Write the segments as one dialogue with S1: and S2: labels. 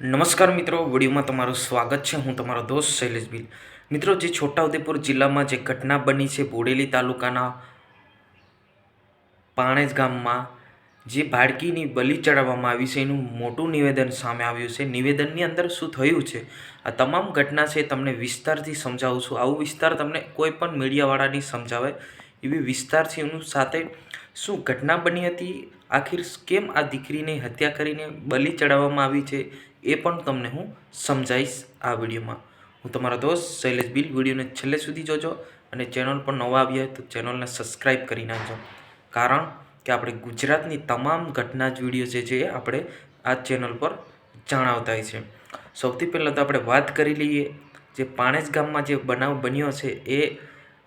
S1: નમસ્કાર મિત્રો, વિડીયોમાં તમારું સ્વાગત છે. હું તમારો દોસ્ત શૈલેષ બિલ મિત્રો, જે છોટાઉદેપુર જિલ્લામાં જે ઘટના બની છે, બોડેલી તાલુકાના પાણેજ ગામમાં, જે બાળકીની બલી ચડાવવામાં આવી છે, એનું મોટું નિવેદન સામે આવ્યું છે. નિવેદનની અંદર શું થયું છે? આ તમામ ઘટના છે તમને વિસ્તારથી સમજાવું છું. આવું વિસ્તાર તમને કોઈ પણ મીડિયાવાળાની સમજાવે એવી વિસ્તારથી એનું સાથે શું ઘટના બની હતી? આખિર કેમ આ દીકરીને હત્યા કરીને બલી ચડાવવામાં આવી છે? એ પણ તમને હું સમજાવીશ આ વિડીયોમાં. હું તમારો દોસ્ત શૈલેષ બિલ વિડીયોને છેલ્લે સુધી જોજો અને ચેનલ પર નવા આવ્યા હોય તો ચેનલને સબસ્ક્રાઈબ કરી નાખજો. કારણ કે આપણે ગુજરાતની તમામ ઘટના જ વીડિયો જે છે એ આપણે આ ચેનલ પર જણાવતા હોય છે. સૌથી પહેલાં તો આપણે વાત કરી લઈએ. જે પાણેજ ગામમાં જે બનાવ બન્યો છે એ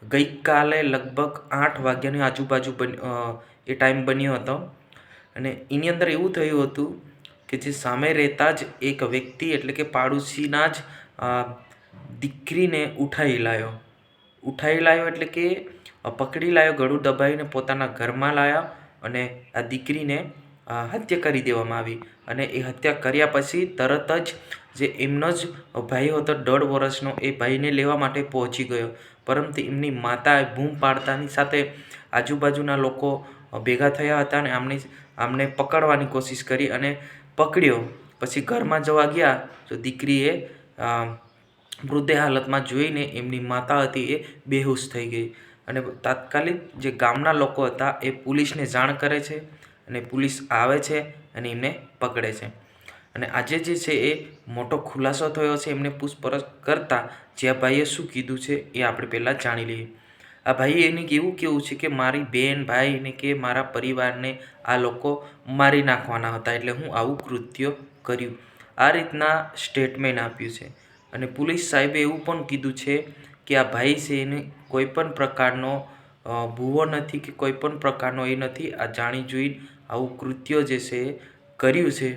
S1: ગઈકાલે લગભગ આઠ વાગ્યાની આજુબાજુ એ ટાઈમ બન્યો હતો. અને એની અંદર એવું થયું હતું કે જે સામે રહેતા જ એક વ્યક્તિ એટલે કે પાડોશીના જ દીકરીને ઉઠાવી લાવ્યો ઉઠાવી લાવ્યો એટલે કે પકડી લાવ્યો ગળું દબાવીને પોતાના ઘરમાં લાવ્યા અને આ દીકરીને હત્યા કરી દેવામાં આવી. અને એ હત્યા કર્યા પછી તરત જ જે એમનો જ ભાઈ હતો, દોઢ વર્ષનો, એ ભાઈને લેવા માટે પહોંચી ગયો. પરંતુ એમની માતા બૂમ પાડતાની સાથે આજુબાજુના લોકો ભેગા થયા હતા અને આમની આમને પકડવાની કોશિશ કરી અને પકડ્યો. પછી ઘરમાં જવા ગયા તો દીકરીએ મૃતદેહ હાલતમાં જોઈને એમની માતા હતી એ બેહોશ થઈ ગઈ. અને તાત્કાલિક જે ગામના લોકો હતા એ પોલીસને જાણ કરે છે અને પોલીસ આવે છે અને એમને પકડે છે. અને આજે જે છે એ મોટો ખુલાસો થયો છે એમને પૂછપરછ કરતાં જે આ ભાઈએ શું કીધું છે એ આપણે પહેલાં જાણી લઈએ. આ ભાઈએ એને કેવું કેવું છે કે મારી બેન ભાઈને કે મારા પરિવારને આ લોકો મારી નાખવાના હતા એટલે હું આવું કૃત્ય કર્યું. આ રીતના સ્ટેટમેન્ટ આપ્યું છે. અને પોલીસ સાહેબે એવું પણ કીધું છે કે આ ભાઈ છે એને કોઈ પણ પ્રકારનો ભૂવો નથી કે કોઈ પણ પ્રકારનો એ નથી. આ જાણી જોઈ આવું કૃત્ય જે છે કર્યું છે.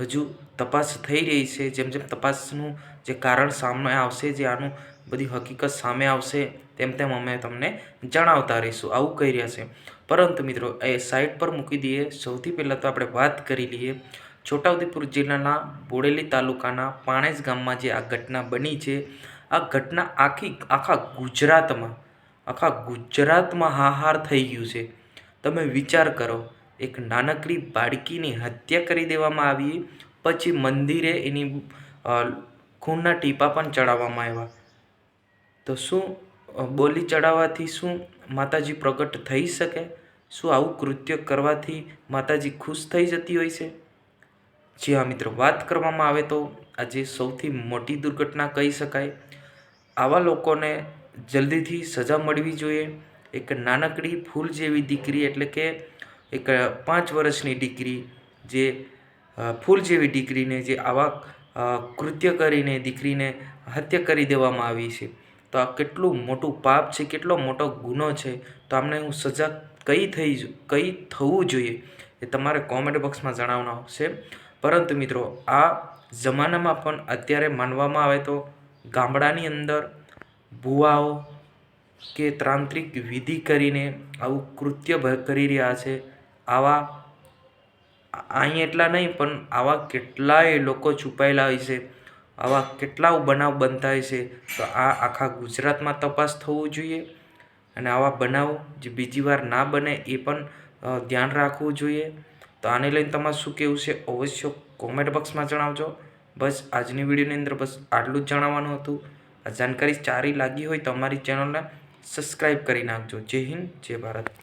S1: હજુ તપાસ થઈ રહી છે. જેમ જેમ તપાસનું જે કારણ સામે આવશે, જે આનું બધી હકીકત સામે આવશે, તેમ તેમ અમે તમને જણાવતા રહીશું. આવું કહી રહ્યા છે. પરંતુ મિત્રો, એ સાઇટ પર મૂકી દઈએ. સૌથી પહેલાં તો આપણે વાત કરી લઈએ. છોટાઉદેપુર જિલ્લાના બોડેલી તાલુકાના પાણેજ ગામમાં જે આ ઘટના બની છે, આ ઘટના આખી, આખા ગુજરાતમાં આખા ગુજરાતમાં હાહાર થઈ ગયું છે. તમે વિચાર કરો એક નાનકડી બાળકીની હત્યા કરી દેવામાં આવી. પછી મંદિરે એની ખૂનના ટીપા પણ ચડાવવામાં આવ્યા. તો શું બોલી ચડાવવાથી શું માતાજી પ્રગટ થઈ શકે? શું આવું કૃત્ય કરવાથી માતાજી ખુશ થઈ જતી હોય છે? જી હા મિત્રો, વાત કરવામાં આવે તો આજે સૌથી મોટી દુર્ઘટના કહી શકાય. આવા લોકોને જલ્દીથી સજા મળવી જોઈએ. એક નાનકડી ફૂલ જેવી દીકરી એટલે કે એક પાંચ વર્ષની દીકરી જે ફૂલ જેવી દીકરીને જે આવા કૃત્ય કરીને દીકરીને હત્યા કરી દેવામાં આવી છે. તો આ કેટલું મોટું પાપ છે, કેટલો મોટો ગુનો છે, તો આમને હું સજા કઈ થઈ કઈ થવું જોઈએ એ તમારે કોમેન્ટ બોક્સમાં જણાવવાનું આવશે. પરંતુ મિત્રો, આ જમાનામાં પણ અત્યારે માનવામાં આવે તો ગામડાની અંદર ભુવાઓ કે તાંત્રિક વિધિ કરીને આવું કૃત્ય કરી રહ્યા છે. આવા અહીં એટલા નહીં, પણ આવા કેટલાય લોકો છુપાયેલા હોય છે, આવા કેટલા બનાવ બનતા હોય છે, તો આ આખા ગુજરાતમાં તપાસ થવું જોઈએ અને આવા બનાવ જે બીજી વાર ના બને એ પણ ધ્યાન રાખવું જોઈએ. તો આને લઈને તમારે શું કહેવું છે, અવશ્ય કોમેન્ટ બોક્સમાં જણાવજો. બસ, આજની વિડીયોની અંદર બસ આટલું જ જણાવવાનું હતું. આ જાણકારી સારી લાગી હોય તો અમારી ચેનલને સબસ્ક્રાઈબ કરી નાખજો. જય હિન્દ, જય ભારત.